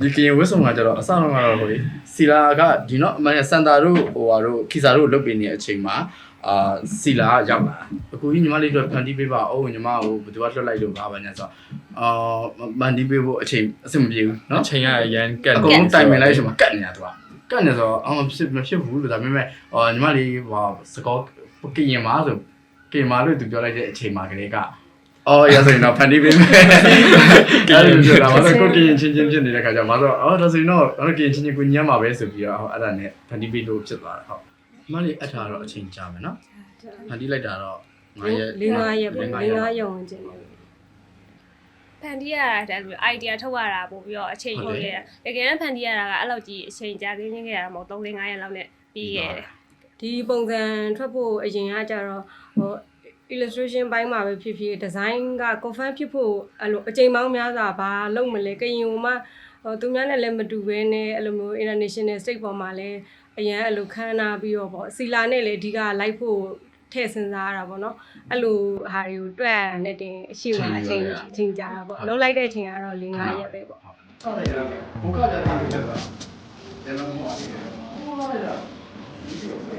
ဒီကရင်ဝတ်ဆောင်ကကျတော့အစတော့ကတော့ဟိုစီလာကဒီနော်အမှန်စန်တာတို့ဟိုဟာတို့ခီစာတို့လုတ်ပေးနေတဲ့အချိန်မှာအာစီလာရောက်လာအခုကြီးညီမလေးတို့ဖန်တီးပေးပါအိုးညီမကိုဘယ်သူကလွှတ်လိုက်လို့ပါပါညာဆိုတော့အာမန်တီးပေးဖို့အချိန်အဆင်မပြေဘူးနော်အချိန်ရရန်ကတ်အကုန်တိုင်ပင်လိုက်ရှင်မှာကတ်နေတာသူကကတ်နေဆိုတော့အမဖြစ်မဖြစ်ဘူးလို့ဒါပေမဲ့အာညီမလေးဟိုစကောကရင်မှာဆိုကင်မာလို့သူပြောလိုက်တဲ့အချိန်မှာကလေးက အော်ရဆိုရင်တော့ဖန်တီးပေးမယ်အဲ့လိုပြောတာမဆိုကိုကရင်ချင်းချင်းဖြစ်နေတဲ့ခါကျမှဆိုအော်ဒါဆိုရင်တော့အဲ့ကရင်ချင်းချင်းကိုညမ်းမှာပဲဆိုပြီးတော့ဟောအဲ့ဒါနဲ့ဖန်တီးပေးလို့ဖြစ်သွားတာဟုတ်ညီမလေးအထားတော့အချိန်ကြာမယ်နော်ဖန်တီးလိုက်တာတော့9ရက်လေးငါးရက်ပေါ့လေးငါးလေးရက်ငါးရက်ဝင်ကျင်တယ်ဖန်တီးရတာတဲ့လို idea ထုတ်ရတာပို့ပြီးတော့အချိန်ယူခဲ့တာတကယ်တမ်းဖန်တီးရတာကအဲ့လောက်ကြီးအချိန်ကြာခင်းချင်းခဲ့ရတာမဟုတ်3 4 5ရက်လောက်နဲ့ပြီးခဲ့တယ်ဒီပုံစံထွက်ဖို့အရင်ကကြတော့ဟို illustration ဘိုင်းမှာပဲဖြစ်ဖြစ် design က confirm ဖြစ်ဖို့အဲ့လိုအချိန်ပေါင်းများစွာဘာလုပ်မလဲကရင်ဟိုမှာဟိုသူများနဲ့လည်းမတူဘဲနဲ့အဲ့လိုမျိုး international state ပေါ်မှာလည်းအရန်အဲ့လိုခန်းနာပြီးတော့ပေါ့စီလာနဲ့လည်းအဓိကလိုက်ဖို့ထည့်စဉ်းစားရတာပေါ့နော်အဲ့လိုဟာတွေကိုတွက်ရတဲ့တင်အရှိမအချိန်အချိန်ကြာတာပေါ့လုံးလိုက်တဲ့အချိန်ကတော့၄၅ရက်ပဲပေါ့ဟုတ်တယ်ဘုကကြတာဖြစ်သွားတယ်လုံးဝအဲ့ဒါဟုတ်လားဒီလိုပဲ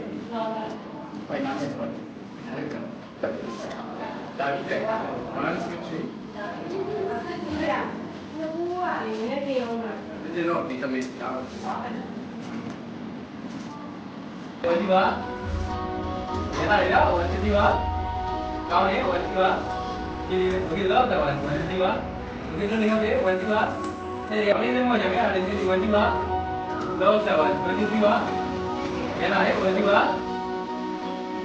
ပိုင်နေတယ် ဒါပြီးတဲ့ဘာလို့ဆွချီဘူးကလည်းနည်းနည်းအောင်လားဒီတော့ဒီသမီးတာဝင်ဒီပါရတာရဝင်ဒီပါကောင်းနေဝင်ဒီပါဒီဒီတော့တော့ဝင်ဒီပါဒီလိုနေရတယ်ဝင်ဒီပါအဲဒီအလေးလေးမှရမယ်အဲဒီဒီဝင်ဒီပါတော့တော့ဝင်ဒီပါရတာရဝင်ဒီပါ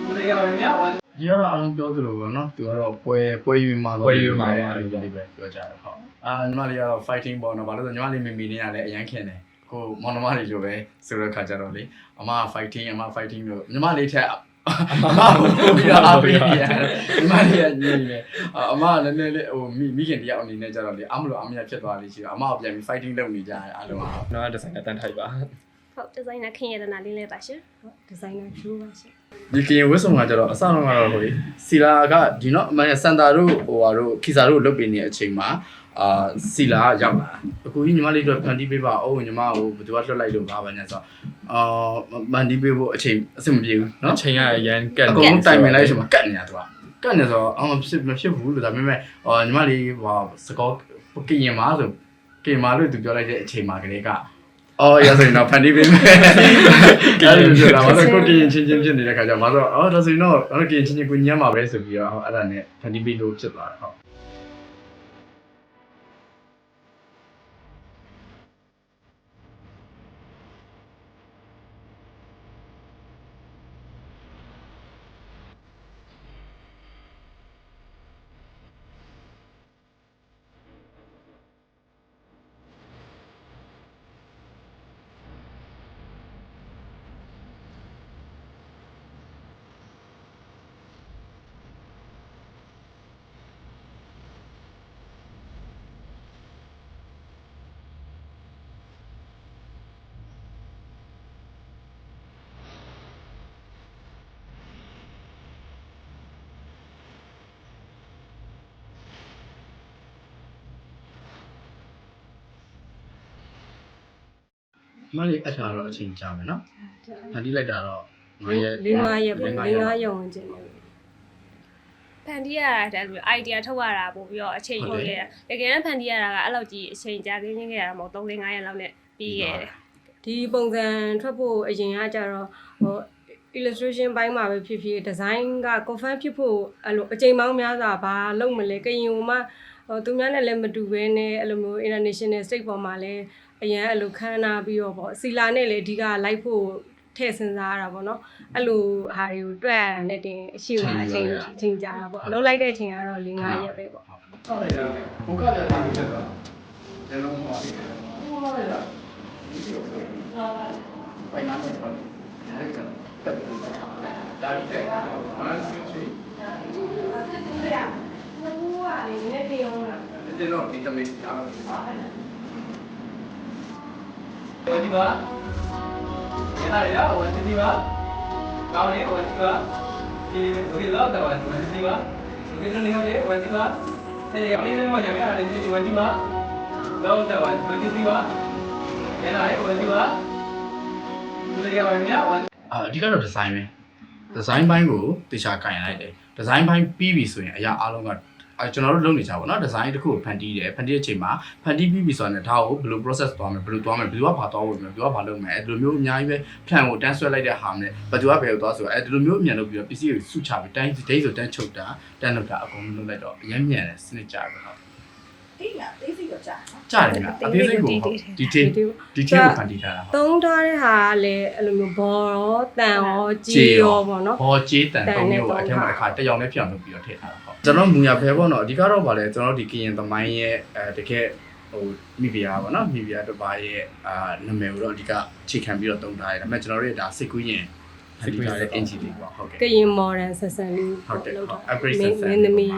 ဒီကရမယ်ဝင် ဒီကတော့အလုံးပြောသလိုပေါ့နော်သူကတော့ပွဲပွဲယူမှာတော့ပွဲယူမှာရတယ်ပြောကြတယ်ဟုတ်အာညီမလေးကတော့ fighting ပေါ့နော်ဘာလို့လဲညီမလေးမီမီလေးကလည်းအရန်ခင်တယ်ကိုမောင်နှမလေးလိုပဲဆိုတော့ခါကြတော့လေအမ fighting အမ fighting လို့ညီမလေးထက်အမကိုပြီးတော့အားပေးရတယ်ညီမလေးကညီနေအမကလည်းနည်းနည်းဟိုမိမိခင်တယောက်အနေနဲ့ကြတော့လေအမလို့အမရဖြစ်သွားလေးရှိတော့အမကပြန်ပြီး fighting လုပ်နေကြတယ်အားလုံးကနော်ဒီဇိုင်နာတန်ထိုက်ပါဟုတ်ဒီဇိုင်နာခင်ရတနာလေးလေးပါရှင်ဟုတ်ဒီဇိုင်နာဂျိုးပါရှင် ဒီကရင်ဝစ်ဆုံကကျတော့အဆောင်ကတော့ဟိုစီလာကဒီနော်အမှန်စန်တာတို့ဟိုဟာတို့ခီစာတို့လုတ်ပေးနေတဲ့အချိန်မှာအာစီလာရောက်လာအခုကြီးညီမလေးတို့ဖန်တီးပေးပါအိုးညီမဟိုဘယ်သူကလွှတ်လိုက်လို့ဘာပါညာဆိုအာမန်တီးပေးဖို့အချိန်အဆင်မပြေဘူးနော်အချိန်ရရန်ကတ်အကုန်တိုင်ပင်လိုက်ချိန်မှာကတ်နေတာသူကကတ်နေဆိုအောင်မဖြစ်မဖြစ်ဘူးလို့ဒါပေမဲ့အာညီမလေးဟိုစကောကရင်မာဆိုကင်မာလို့သူပြောလိုက်တဲ့အချိန်မှာကလေးက အော်ရဆိုရင်တော့ဖန်တီးပေးမယ်အဲ့လိုပြောတာမဆိုကိုကရင်ချင်းချင်းဖြစ်နေတဲ့ခါကျမှဆိုအော်ဒါဆိုရင်တော့အဲ့ကရင်ချင်းချင်းကိုညမ်းမှာပဲဆိုပြီးတော့အဲ့ဒါနဲ့ဖန်တီးပေးလို့ဖြစ်သွားတာဟုတ် မလေးအထားတော့အချိန်ကြာမယ်နော်ဖန်တီးလိုက်တာတော့9ရက်လေးငါးရက်ပေါ့လေးငါးရက်ဝင်ကျင်တယ်ဖန်တီးရတာတဲ့လို idea ထုတ်ရတာပို့ပြီးတော့အချိန်ယူခဲ့တာတကယ်တမ်းဖန်တီးရတာကအဲ့လောက်ကြီးအချိန်ကြာခင်းချင်းခဲ့ရတာမဟုတ်3 4 5ရက်လောက်နဲ့ပြီးခဲ့တယ်ဒီပုံစံထွက်ဖို့အရင်ကကြတော့ဟို illustration ဘိုင်းမှာပဲဖြစ်ဖြစ် design က confirm ဖြစ်ဖို့အဲ့လိုအချိန်ပေါင်းများစွာဘာလုပ်မလဲကရင်ဟိုမှာဟိုသူများနဲ့လည်းမတူဘဲနဲ့အဲ့လိုမျိုး international state ပေါ်မှာလည်း အရန်အဲ့လိုခန်းနာပြီးတော့ပေါ့စီလာနဲ့လည်းအဓိကလိုက်ဖို့ထည့်စဉ်းစားရတာပေါ့နော်အဲ့လိုဟာတွေကိုတွက်ရတဲ့တင်အရှိမအချိန်အချိန်ကြာတာပေါ့လုံးလိုက်တဲ့အချိန်ကတော့၄၅ရက်ပဲပေါ့ဟုတ်တယ်ဘုကကြတာဖြစ်သွားတယ်လုံးဝအဲ့ဒါဟုတ်လားဒီလိုပဲပိုင်နေတယ်ဟုတ်တယ်ဒါပြီးတဲ့ဘာလို့ဆွချီဘူးကလည်းနည်းနည်းအောင်လားဒီတော့ဒီသမီးတာ ဝင်ဒီပါရတာရဝင်ဒီပါကောင်းနေဝင်ဒီပါဒီဒီတော့တော့ဝင်ဒီပါဒီလိုနေရတယ်ဝင်ဒီပါအဲဒီအလေးလေးမှရမယ်အဲဒီဒီဝင်ဒီပါတော့တော့ဝင်ဒီပါနေလာတယ်ဝင်ကြည့်ပါလူတွေကပါမြတ်ဝင်အာအဓိကတော့ဒီဇိုင်းပဲဒီဇိုင်းဘိုင်းကိုတေချာကင်လိုက်တယ်ဒီဇိုင်းဘိုင်းပြီးပြီဆိုရင်အရာအားလုံးက အဲကျွန်တော်တို့လုပ်နေကြပါတော့ဒီဇိုင်းတစ်ခုကိုဖန်တီးတယ်ဖန်တီးတဲ့အချိန်မှာဖန်တီးပြီးပြီဆိုတော့ဒါကိုဘယ်လို process သွားမလဲဘယ်လိုသွားမလဲဘယ်သူကဘာသွားဝင်မလဲဘယ်သူကဘာလုပ်မလဲအဲဒီလိုမျိုးအများကြီးပဲ plan ကိုတန်းဆွဲလိုက်တဲ့ဟာနဲ့ဘယ်သူကဘယ်ကိုသွားဆိုတော့အဲဒီလိုမျိုးအမြန်လုပ်ပြီးတော့ PC ကိုစုချပြီးတိုင်းဒိတ်ဆိုတန်းချုပ်တာတန်းလုပ်တာအကုန်လုံးလုပ်လိုက်တော့အရင်မြန်တယ်စနစ်ကြပဲဟုတ် တိလာတိစိတ်တော့ကြာနော်ကြားတယ်ကအသေးစိတ်ကိုဟုတ်ဒီတေးဒီတေးကိုဖန်တီးထားတာဟုတ်သုံးထားတဲ့ဟာကလည်းအဲ့လိုမျိုးဘောရောတန်ရောជីရောပေါ့နော်ဘောကျေးတန်သုံးမျိုးကိုအထက်မှာတစ်ခါတစ်ယောက်နဲ့ပြောင်းလုပ်ပြီးတော့ထည့်ထားတာဟုတ်ကျွန်တော်မူရဖဲပေါ့နော်အဓိကတော့ဗာလဲကျွန်တော်ဒီကရင်သမိုင်းရဲ့အဲတကယ်ဟိုမိဖုရားပေါ့နော်မိဖုရားတစ်ပါးရဲ့အာနာမည်ကိုတော့အဓိကချိန်ခံပြီးတော့သုံးထားတယ်ဒါပေမဲ့ကျွန်တော်တို့ဒါစိတ်ကူးရင်စိတ်ကူးရင် NG လေးပေါ့ဟုတ်ကဲ့ကရင် modern ဆက်ဆန်လေးဟုတ်တယ်လုပ်တာ upgrade မင်းဆက်ဆံမင်းသမီး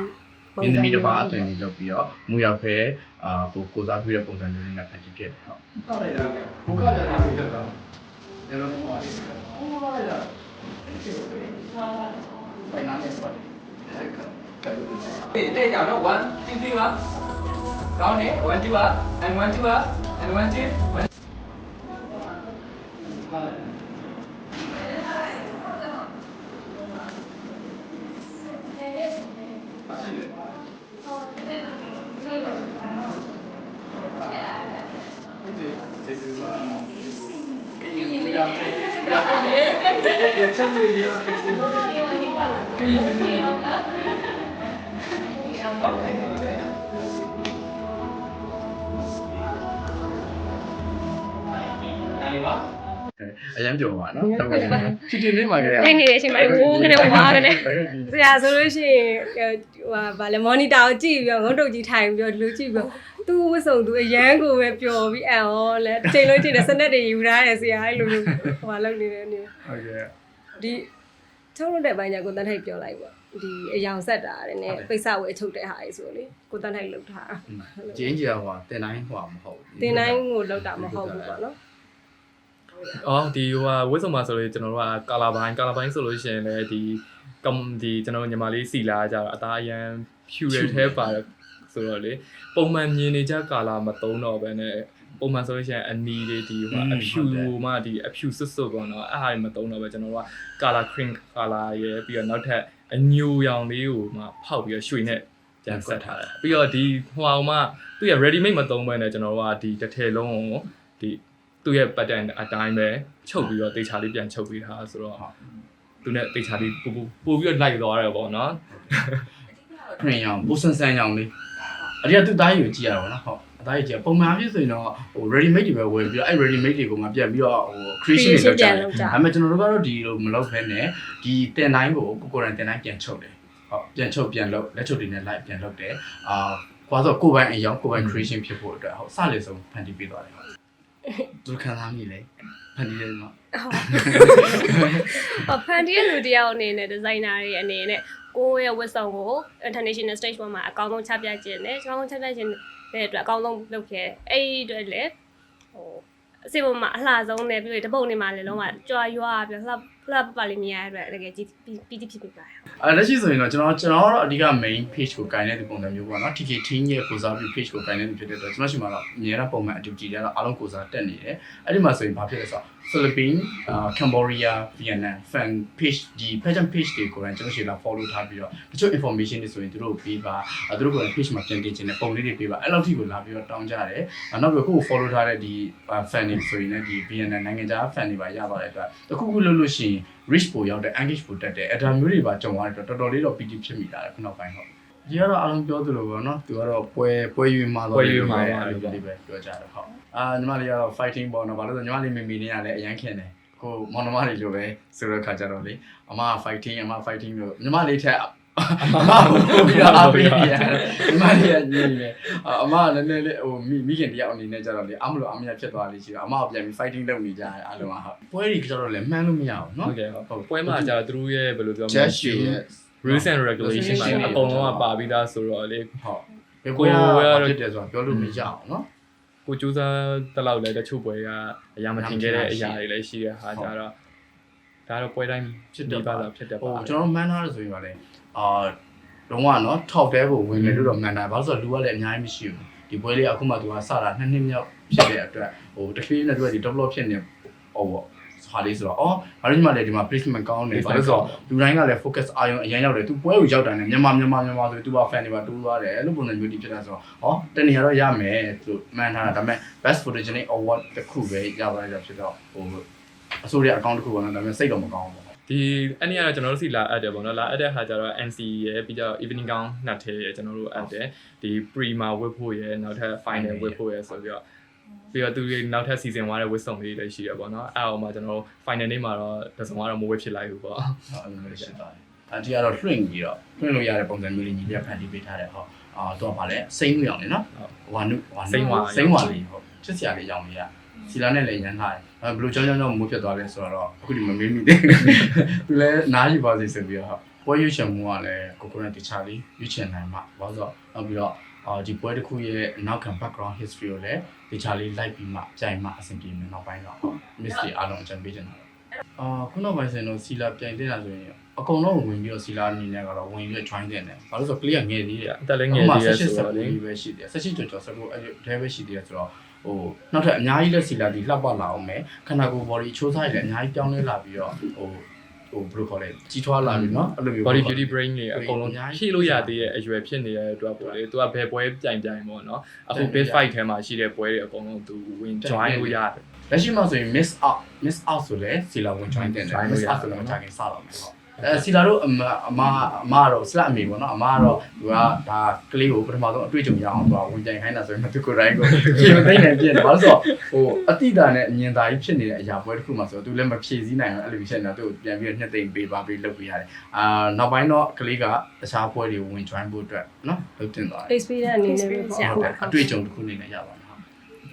မင်းသမီးတစ်ပါးအသွင်လေးလုပ်ပြီးတော့မူရဖဲအာကိုကိုစားပြီးတဲ့ပုံစံမျိုးလေးနဲ့ဖန်တီးခဲ့တယ်ဟုတ်ဟုတ်တယ်ဘုခါကြတာပြီးတော့တယ်လို့ပြောပါတယ်ဟိုပါလားဖိုင်နာနဲ့ပတ်တယ်တဲ့ကြောင်တော့1 2 3ပါကောင်းတယ်1 2ပါ and 1 2ပါ and 1 2 1 အရင်ပြောပါနော်တော့ချီချီလေးမှာကြရနိုင်နေတဲ့အချိန်မှာဝိုးကနေဝါကနေဆရာဆိုလို့ရှိရင်ဟိုဟာဗာလေ monitor ကိုကြည့်ပြီးတော့ငုတ်တုတ်ကြီးထိုင်ပြီးတော့ဒီလိုကြည့်ပြီးတော့ သူ့ဝတ်စုံသူအရန်ကိုပဲပျော်ပြီးအံ့ဩလဲချိန်လို့ချိန်တယ်စနက်တွေယူထားတယ်ဆရာအဲ့လိုမျိုးဟိုဟာလုပ်နေတယ်နေဟုတ်ကဲ့ဒီထုတ်လို့တဲ့ဘိုင်းကကိုတန်းထိုက်ပြောလိုက်ပေါ့ဒီအယောင်ဆက်တာတဲ့နဲ့ပိတ်စဝဲချုပ်တဲ့ဟာကြီးဆိုလေကိုတန်းထိုက်လုပ်ထားတာကျင်းကြီးဟိုတင်တိုင်းဟိုမဟုတ်တင်တိုင်းကိုလောက်တာမဟုတ်ဘူးပေါ့နော်အော်ဒီဟိုဟာဝစ်စုံမှာဆိုလို့ကျွန်တော်တို့ကကာလာပိုင်းကာလာပိုင်းဆိုလို့ရှိရင်လည်းဒီကမ်ဒီကျွန်တော်ညီမလေးစီလာကြတော့အသားအရန်ဖြူရထဲပါတယ် ဆိုတော့လေပုံမှန်မြင်နေကြကာလာမသုံးတော့ဘဲနဲ့ပုံမှန်ဆိုလို့ရှိရင်အနီလေးဒီဟိုအဖြူမှဒီအဖြူစွတ်စွတ်ပေါ့နော်အဲ့ဟာတွေမသုံးတော့ပဲကျွန်တော်တို့ကကာလာ cream ကာလာရယ်ပြီးတော့နောက်ထပ်အညူရောင်လေးကိုမှဖောက်ပြီးတော့ရွှေနဲ့ကြံဆက်ထားတယ်ပြီးတော့ဒီဟိုအောင်မှသူရ ready made မသုံးဘဲနဲ့ကျွန်တော်တို့ကဒီတစ်ထည်လုံးကိုဒီသူ့ရဲ့ pattern အတိုင်းပဲချုပ်ပြီးတော့တေချာလေးပြန်ချုပ်ပြီးထားဆိုတော့သူနဲ့တေချာလေးပူပူပို့ပြီးတော့လိုက်သွားတယ်ပေါ့နော်ခရင်ရောင်ပူဆန်ဆန်ရောင်လေး အရင်ကသူ့သားကြီးကိုကြည့်ရတော့နော်ဟုတ်အသားကြီးကြည့်ပုံမှန်အဖြစ်ဆိုရင်တော့ဟို ready made တွေပဲဝယ်ပြီးတော့အဲ့ ready made တွေကိုမှပြန်ပြီးတော့ဟို creation တွေလုပ်ကြတယ်ဒါပေမဲ့ကျွန်တော်တို့ကတော့ဒီလိုမလုပ်ဘဲနဲ့ဒီတင်တိုင်းကိုကိုကိုရန်တင်တိုင်းပြန်ချုပ်တယ်ဟုတ်ပြန်ချုပ်ပြန်လုပ်လက်ချုပ်တွေနဲ့ live ပြန်လုပ်တယ်အာကွာဆိုကိုပိုင်အယောင်ကိုပိုင် creation ဖြစ်ဖို့အတွက်ဟုတ်စလေဆုံးဖန်တီးပေးသွားတယ်ဟုတ်သူခံစားမိလေဖန်တီးတယ်နော် ဟောဖန်တီးရဲ့လူတယောက်အနေနဲ့ဒီဇိုင်နာတွေအနေနဲ့ကိုယ့်ရဲ့ဝတ်စုံကို international stage ပေါ်မှာအကောင်းဆုံးချပြခြင်းနဲ့အကောင်းဆုံးချပြခြင်းတဲ့အတွက်အကောင်းဆုံးလုပ်ခဲ့အဲ့ဒီအတွက်လည်းဟိုအစီအပေါ်မှာအလှဆုံးနဲ့ပြီးတော့တပုတ်နေမှာလည်းလုံးဝကြွားရွာပြီးလှ လှပပလေးမြင်ရတဲ့အတွက်တကယ်ကြီးပီတိဖြစ်ဖြစ်ပါအဲလက်ရှိဆိုရင်တော့ကျွန်တော်ကျွန်တော်ကတော့အဓိက main page ကိုကိုင်တဲ့ဒီပုံစံမျိုးပေါ့နော် TK team ရဲ့ကိုစားပြု page ကိုကိုင်တဲ့ဒီဖြစ်တဲ့အတွက်ကျွန်တော်ရှိမှာတော့အများအားပုံမှန် activity တွေကတော့အားလုံးကိုစားတက်နေတယ်အဲ့ဒီမှာဆိုရင်ဘာဖြစ်လဲဆိုတော့ Philippines, uh, Cambodia, Vietnam fan page ဒီ pageant page တွေကိုလည်းကျွန်တော်ရှိလာ follow ထားပြီးတော့တချို့ information တွေဆိုရင်သူတို့ပေးပါအဲသူတို့ကလည်း page မှာပြန်တင်ခြင်းနဲ့ပုံလေးတွေပေးပါအဲ့လောက်ထိကိုလာပြီးတော့တောင်းကြတယ်အဲနောက်ပြီးကိုယ် follow ထားတဲ့ဒီ fan တွေဆိုရင်လည်းဒီ Vietnam နိုင်ငံခြား fan တွေပါရပါတယ်အတွက်တခုခုလုပ်လို့ရှိရင် reach ပိုရောက်တဲ့ engage ပိုတက်တယ်အဲဒါမျိုးတွေပါကြုံရတဲ့အတွက်တော်တော်လေးတော့ PT ဖြစ်မိတာလေခုနောက်ပိုင်းဟုတ်ဒီကတော့အားလုံးပြောသလိုပေါ့နော်သူကတော့ပွဲပွဲရွေးမှာတော့လေးပဲပြောကြတယ်ဟုတ်အာညီမလေးကတော့ fighting ပေါ့နော်ဘာလို့လဲဆိုညီမလေးမိမိနေရလဲအရန်ခင်တယ်ကိုမောင်နှမတွေလိုပဲဆိုတော့ခါကြတော့လေအမ fighting အမ fighting လို့ညီမလေးထက် အမကိုပြီးတော့အားပေးရတယ်ညီမလေးကညီနေတယ်အမကလည်းနည်းနည်းလေးဟိုမိမိခင်တယောက်အနေနဲ့ကြတော့လေအမလို့အမရဖြစ်သွားလိမ့်ရှိတော့အမကပြန်ပြီး fighting လုပ်နေကြတယ်အားလုံးကဟုတ်ပွဲတွေကြတော့လေမှန်းလို့မရဘူးနော်ဟုတ်ကဲ့ဟုတ်ပွဲမှာကြာသူတို့ရဲ့ဘယ်လိုပြောမလဲ just ရဲ့ rules and regulation မှာအကုန်လုံးကပါပြီးသားဆိုတော့လေဟုတ်ဘယ်ပွဲရဖြစ်တယ်ဆိုတာပြောလို့မရအောင်နော်ကိုကြိုးစားတလောက်လဲတချို့ပွဲကအရာမထင်ခဲ့တဲ့အရာတွေလည်းရှိတဲ့ဟာကြတော့ ဒါတော့ပွဲတိုင်းဖြစ်တယ်ပါလားဖြစ်တယ်ဟိုပါကျွန်တော်မှန်းထားတယ်ဆိုရင်ပါလေအာလုံးဝနော် top တဲကိုဝင်လေလို့တော့မှန်တာဘာလို့ဆိုတော့လူကလည်းအများကြီးမရှိဘူးဒီပွဲလေးကအခုမှသူကစတာနှစ်နှစ်မြောက်ဖြစ်တဲ့အတွက်ဟိုတဖြည်းဖြည်းနဲ့သူကဒီ develop ဖြစ်နေဟောပေါ့ဟာလေးဆိုတော့အော်ဘာလို့ညီမလဲဒီမှာ placement ကောင်းနေဘာလို့ဆိုတော့လူတိုင်းကလည်း focus အာရုံအရင်ရောက်တယ်သူပွဲကိုရောက်တာနဲ့မြန်မာမြန်မာမြန်မာဆိုသူက fan တွေပါတိုးသွားတယ်အဲ့လိုပုံစံမျိုးဒီဖြစ်တာဆိုတော့ဟောတနေရာတော့ရမယ်သူမှန်းထားတာဒါပေမဲ့ best photogenic award တစ်ခုပဲရသွားတာဖြစ်တော့ဟို အစိုးရ account တစ်ခုပေါ့နော်ဒါပေမဲ့စိတ်တော့မကောင်းဘူးပေါ့ဒီအဲ့ဒီကတော့ကျွန်တော်တို့စီလာအပ်တယ်ပေါ့နော်လာအပ်တဲ့ဟာကျတော့ NC ရယ်ပြီးတော့ evening gown နှစ်ထဲရယ်ကျွန်တော်တို့အပ်တယ်ဒီ pre မှာဝတ်ဖို့ရယ်နောက်ထပ် final ဝတ်ဖို့ရယ်ဆိုပြီးတော့ပြီးတော့သူတွေနောက်ထပ် season 1ရဲ့ဝတ်စုံလေးလည်းရှိရပေါ့နော်အဲ့အောင်မှာကျွန်တော်တို့ final နေ့မှာတော့တစ်စုံကတော့မဝတ်ဖြစ်လိုက်ဘူးပေါ့ဟုတ်အဲ့လိုမျိုးရှိပါတယ်။အတီကတော့လွှင့်ပြီးတော့လွှင့်လို့ရတဲ့ပုံစံမျိုးလေးညီလေးဖန်တီးပေးထားတယ်ဟုတ်။အာတော့ဗာလဲစိမ့်မှုရောင်လေနော်။ဝါနုဝါနုစိမ့်ဝါလေးဟုတ်။ချစ်စရာလေးရောင်လေးရ။ စီလာနဲ့လည်းရမ်းထားတယ်။အဲဘယ်လိုကြောင်းကြောင်းကြောင်းမိုးဖြစ်သွားလဲဆိုတော့အခုဒီမမေးမိသေးဘူး။သူလည်းနားယူပါစေဆိုပြီးတော့ပွဲရွှေချင်မှုကလည်းကိုကိုနဲ့တခြားလေးရွှေချင်နိုင်မှာဘာလို့ဆိုတော့နောက်ပြီးတော့အာဒီပွဲတစ်ခုရဲ့နောက်ခံ background history ကိုလည်းတခြားလေးလိုက်ပြီးမှကြိုင်မှအဆင်ပြေမယ်နောက်ပိုင်းတော့ဟုတ် mystery အားလုံးအကြံပေးချင်တယ်အာခုနောက်ပိုင်းဆိုရင်တော့စီလာပြိုင်တဲ့တာဆိုရင်အကုန်လုံးဝင်ပြီးတော့စီလာအနေနဲ့ကတော့ဝင်ပြီး join တဲ့တယ်။ဘာလို့ဆိုတော့ clear ငယ်သေးတယ်။အသက်လည်းငယ်သေးရဆိုတော့လေပဲရှိတယ်။ဆက်ရှိကြော်ကြော်စကူအဲ့ဒီပဲရှိသေးတယ်ဆိုတော့ ဟိုနောက်ထပ်အများကြီးလက်စီလာဒီလှပလာအောင်မယ်ခန္ဓာကိုယ် body ချိုးစားရလည်းအများကြီးပြောင်းလဲလာပြီးတော့ဟိုဟိုဘယ်လိုခေါ်လဲကြီးထွားလာပြီเนาะအဲ့လိုမျိုး body beauty brain တွေအကုန်လုံးဖြည့်လို့ရသေးတဲ့အရွယ်ဖြစ်နေတဲ့အတွက်ပေါ့လေသူကဘယ်ပွဲပြိုင်ပြိုင်ပေါ့နော်အခု base fight ထဲမှာရှိတဲ့ပွဲတွေအကုန်လုံးသူဝင် join လို့ရတယ် လက်ရှိမှာဆိုရင် miss out miss out ဆိုလဲစီလာဝင် join တဲ့တယ် miss out ဆိုတော့မကြခင်စတော့မယ်ဟုတ် အဲစီလာတို့အမအမအမကတော့ဆလတ်အမေပေါ့နော်အမကတော့သူကဒါကလေးကိုပထမဆုံးအတွေ့အကြုံရအောင်သူကဝင်ကြိုင်ခိုင်းတာဆိုရင်သူကိုယ်တိုင်ကိုပြင်မသိနိုင်ပြင်တယ်ဘာလို့ဆိုတော့ဟိုအတိတာနဲ့အမြင်သာကြီးဖြစ်နေတဲ့အရာပွဲတစ်ခုမှဆိုတော့သူလည်းမဖြည့်ဆည်းနိုင်ဘူးအဲ့လိုဖြစ်နေတာသူ့ကိုပြန်ပြီးတော့ညှက်သိမ့်ပေးပါပေးလုပ်ပေးရတယ်အာနောက်ပိုင်းတော့ကလေးကတခြားပွဲတွေကိုဝင် join ဖို့အတွက်နော်လုပ်တင်သွားတယ် experience အနေနဲ့ပဲပေါ့ဟုတ်တယ်အတွေ့အကြုံတစ်ခုအနေနဲ့ရပါတယ်ဟုတ်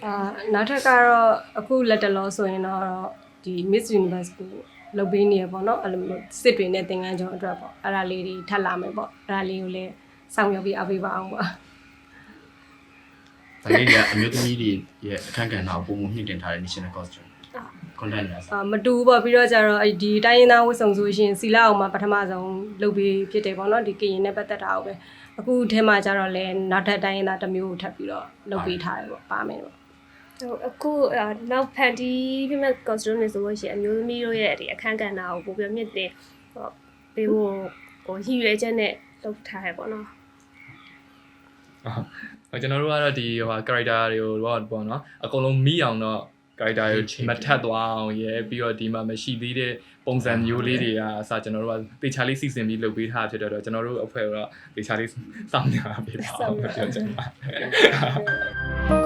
အာနောက်ထပ်ကတော့အခုလက်တလောဆိုရင်တော့ဒီ Miss Universe ကို လုပ်ပေးနေရပေါ့နော်အဲ့လိုမျိုးစစ်တွေနဲ့သင်ငန်းကျောင်းအတွက်ပေါ့အဲ့ဒါလေးတွေထပ်လာမယ်ပေါ့အဲ့ဒါလေးကိုလည်းဆောင်ရွက်ပြီးအားပေးပါအောင်ပေါ့ဒါလေးကအမျိုးသမီးတွေရဲ့အခန်းကဏ္ဍကိုပုံမှန်မြင့်တင်ထားတဲ့ national costume content ရစအာမတူဘူးပေါ့ပြီးတော့ကျတော့အဲ့ဒီတိုင်းရင်းသားဝတ်စုံဆိုရှင်စီလာအောင်မှာပထမဆုံးလုပ်ပြီးဖြစ်တယ်ပေါ့နော်ဒီကရင်နဲ့ပတ်သက်တာကိုပဲအခုထဲမှာကျတော့လဲနောက်ထပ်တိုင်းရင်းသားတစ်မျိုးကိုထပ်ပြီးတော့လုပ်ပေးထားတယ်ပေါ့ပါမယ်ပေါ့ ဟိုအခုအာနောက်ဖန်တီးပြမဲ့ costume တွေဆိုလို့ရှိရင်အမျိုးသမီးတို့ရဲ့ဒီအခန်းကဏ္ဍကိုပိုပြီးမြင့်တင်ဟောပေးဖို့ဟိုရည်ရွယ်ချက်နဲ့လုပ်ထားရပေါ့နော်ဟိုကျွန်တော်တို့ကတော့ဒီဟို character တွေကိုတော့ပေါ့နော်အကုန်လုံးမိအောင်တော့ character တွေမထက်သွားအောင်ရယ်ပြီးတော့ဒီမှာမရှိသေးတဲ့ပုံစံမျိုးလေးတွေကအစကျွန်တော်တို့ကတေချာလေးစီစဉ်ပြီးလုပ်ပေးထားဖြစ်တော့ကျွန်တော်တို့အဖွဲ့ကတော့တေချာလေးစောင့်နေတာပေးပါအောင်ပြောချင်ပါတယ်